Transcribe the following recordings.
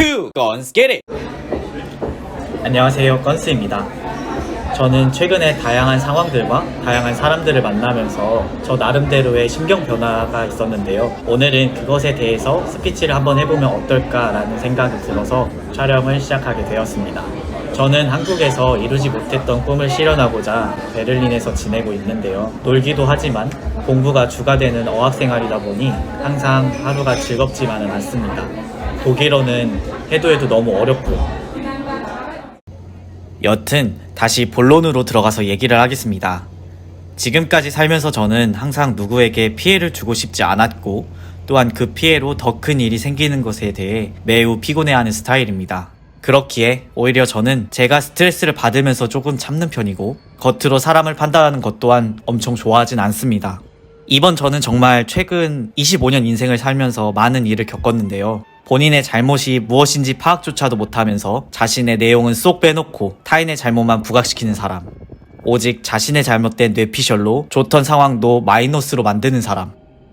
Guns, get it! 안녕하세요. 건스입니다. 저는 최근에 다양한 상황들과 다양한 사람들을 만나면서 저 나름대로의 심경 변화가 있었는데요. 오늘은 그것에 대해서 스피치를 한번 해보면 어떨까라는 생각이 들어서 촬영을 시작하게 되었습니다. 저는 한국에서 이루지 못했던 꿈을 실현하고자 베를린에서 지내고 있는데요. 놀기도 하지만 공부가 주가 되는 어학생활이다 보니 항상 하루가 즐겁지만은 않습니다. 독일어는 해도 해도 너무 어렵고요. 여튼 다시 본론으로 들어가서 얘기를 하겠습니다. 지금까지 살면서 저는 항상 누구에게 피해를 주고 싶지 않았고 또한 그 피해로 더 큰 일이 생기는 것에 대해 매우 피곤해하는 스타일입니다. 그렇기에 오히려 저는 제가 스트레스를 받으면서 조금 참는 편이고 겉으로 사람을 판단하는 것 또한 엄청 좋아하진 않습니다. 이번 저는 정말 최근 25년 인생을 살면서 많은 일을 겪었는데요. 본인의 잘못이 무엇인지 파악조차도 못하면서 자신의 내용은 쏙 빼놓고 타인의 잘못만 부각시키는 사람. 오직 자신의 잘못된 뇌피셜로 좋던 상황도 마이너스로 만드는 사람.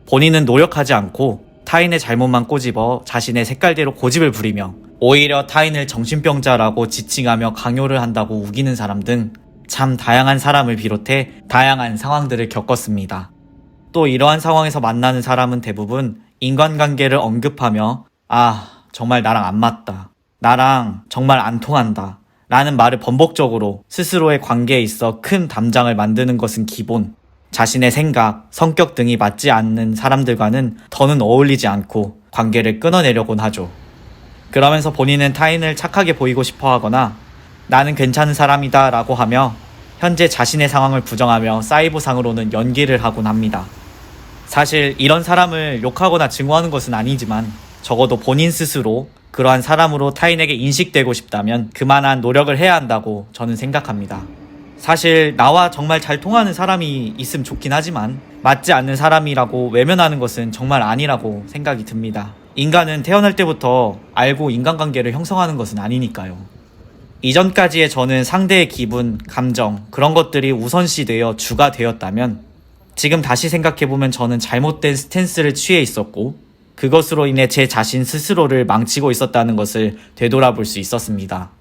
본인은 노력하지 않고 타인의 잘못만 꼬집어 자신의 색깔대로 고집을 부리며 오히려 타인을 정신병자라고 지칭하며 강요를 한다고 우기는 사람 등 참 다양한 사람을 비롯해 다양한 상황들을 겪었습니다. 또 이러한 상황에서 만나는 사람은 대부분 인간관계를 언급하며 아, 정말 나랑 안 맞다. 나랑 정말 안 통한다. 라는 말을 번복적으로 스스로의 관계에 있어 큰 담장을 만드는 것은 기본. 자신의 생각, 성격 등이 맞지 않는 사람들과는 더는 어울리지 않고 관계를 끊어내려곤 하죠. 그러면서 본인은 타인을 착하게 보이고 싶어 하거나 나는 괜찮은 사람이다 라고 하며 현재 자신의 상황을 부정하며 사이버상으로는 연기를 하곤 합니다. 사실 이런 사람을 욕하거나 증오하는 것은 아니지만 적어도 본인 스스로 그러한 사람으로 타인에게 인식되고 싶다면 그만한 노력을 해야 한다고 저는 생각합니다. 사실 나와 정말 잘 통하는 사람이 있으면 좋긴 하지만 맞지 않는 사람이라고 외면하는 것은 정말 아니라고 생각이 듭니다. 인간은 태어날 때부터 알고 인간관계를 형성하는 것은 아니니까요. 이전까지의 저는 상대의 기분, 감정, 그런 것들이 우선시 되어 주가 되었다면 지금 다시 생각해보면 저는 잘못된 스탠스를 취해 있었고 그것으로 인해 제 자신 스스로를 망치고 있었다는 것을 되돌아볼 수 있었습니다.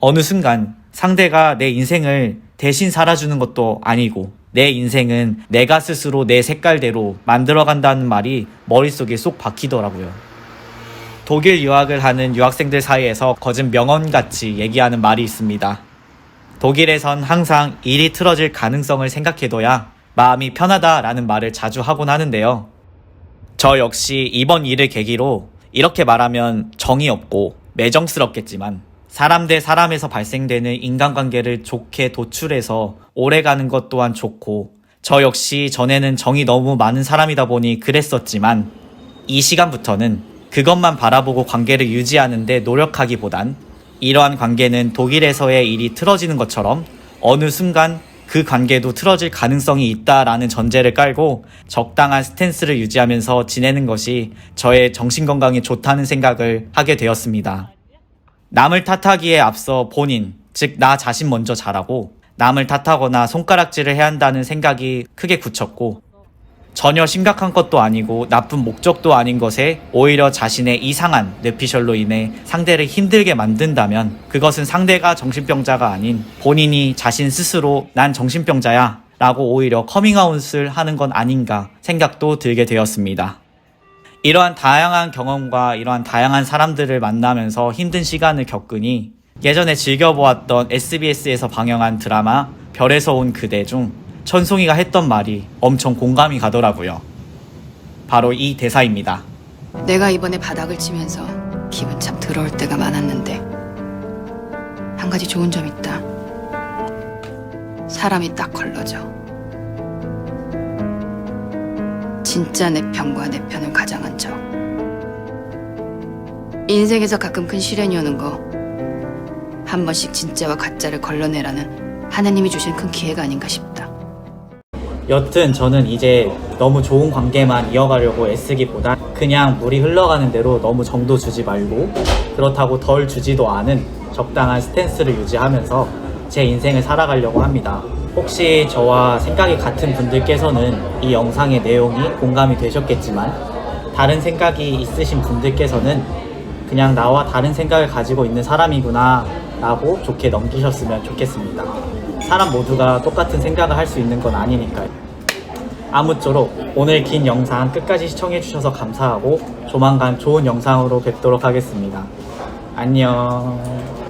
어느 순간 상대가 내 인생을 대신 살아주는 것도 아니고 내 인생은 내가 스스로 내 색깔대로 만들어간다는 말이 머릿속에 쏙 박히더라고요. 독일 유학을 하는 유학생들 사이에서 거진 명언같이 얘기하는 말이 있습니다. 독일에선 항상 일이 틀어질 가능성을 생각해둬야 마음이 편하다라는 말을 자주 하곤 하는데요. 저 역시 이번 일을 계기로 이렇게 말하면 정이 없고 매정스럽겠지만 사람 대 사람에서 발생되는 인간관계를 좋게 도출해서 오래가는 것 또한 좋고 저 역시 전에는 정이 너무 많은 사람이다 보니 그랬었지만 이 시간부터는 그것만 바라보고 관계를 유지하는데 노력하기보단 이러한 관계는 독일에서의 일이 틀어지는 것처럼 어느 순간 그 관계도 틀어질 가능성이 있다라는 전제를 깔고 적당한 스탠스를 유지하면서 지내는 것이 저의 정신건강에 좋다는 생각을 하게 되었습니다. 남을 탓하기에 앞서 본인, 즉 나 자신 먼저 잘하고 남을 탓하거나 손가락질을 해야 한다는 생각이 크게 굳혔고 전혀 심각한 것도 아니고 나쁜 목적도 아닌 것에 오히려 자신의 이상한 뇌피셜로 인해 상대를 힘들게 만든다면 그것은 상대가 정신병자가 아닌 본인이 자신 스스로 난 정신병자야 라고 오히려 커밍아웃을 하는 건 아닌가 생각도 들게 되었습니다. 이러한 다양한 경험과 이러한 다양한 사람들을 만나면서 힘든 시간을 겪으니 예전에 즐겨보았던 SBS에서 방영한 드라마 별에서 온 그대 중 천송이가 했던 말이 엄청 공감이 가더라고요. 바로 이 대사입니다. 내가 이번에 바닥을 치면서 기분 참 더러울 때가 많았는데 한 가지 좋은 점 있다. 사람이 딱 걸러져. 진짜 내 편과 내 편을 가장한 적. 인생에서 가끔 큰 시련이 오는 거. 한 번씩 진짜와 가짜를 걸러내라는 하나님이 주신 큰 기회가 아닌가 싶다. 여튼 저는 이제 너무 좋은 관계만 이어가려고 애쓰기보다 그냥 물이 흘러가는 대로 너무 정도 주지 말고 그렇다고 덜 주지도 않은 적당한 스탠스를 유지하면서 제 인생을 살아가려고 합니다. 혹시 저와 생각이 같은 분들께서는 이 영상의 내용이 공감이 되셨겠지만 다른 생각이 있으신 분들께서는 그냥 나와 다른 생각을 가지고 있는 사람이구나 라고 좋게 넘기셨으면 좋겠습니다. 사람 모두가 똑같은 생각을 할 수 있는 건 아니니까요. 아무쪼록 오늘 긴 영상 끝까지 시청해주셔서 감사하고 조만간 좋은 영상으로 뵙도록 하겠습니다. 안녕.